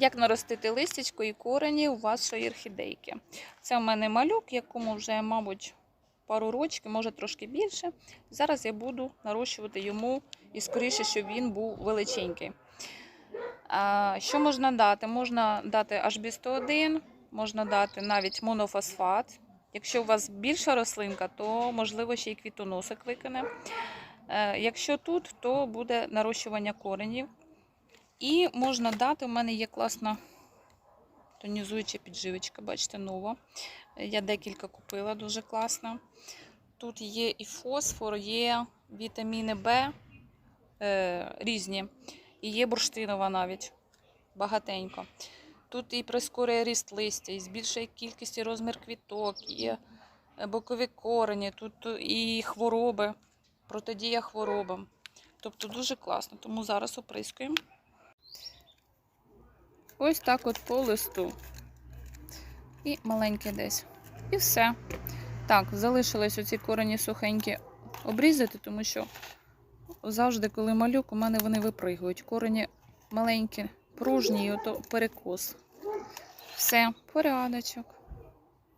Як наростити листячко і корені у вашої орхідейки. Це у мене малюк, якому вже, мабуть, пару рочків, може трошки більше. Зараз я буду нарощувати йому і скоріше, щоб він був величенький. Що можна дати? Можна дати HB101, можна дати навіть монофосфат. Якщо у вас більша рослинка, то можливо ще й квітоносик викине. Е, Якщо тут, то буде нарощування коренів. І можна дати, у мене є класна тонізуюча підживочка, бачите, нова. Я декілька купила, дуже класна. Тут є і фосфор, є вітаміни Б е, різні, і є бурштинова навіть багатенько. Тут і прискорює ріст листя, і збільшує кількість і розмір квіток, і бокові корені, тут і хвороби, протидія хворобам. Тобто дуже класно, тому зараз оприскуємо. Ось так от по листу. І маленьке десь. І все. Так, залишилось оці корені сухенькі обрізати, тому що завжди, коли малюк, у мене вони випригують. Корені маленькі, пружні, і ото перекос. Все, порядочок.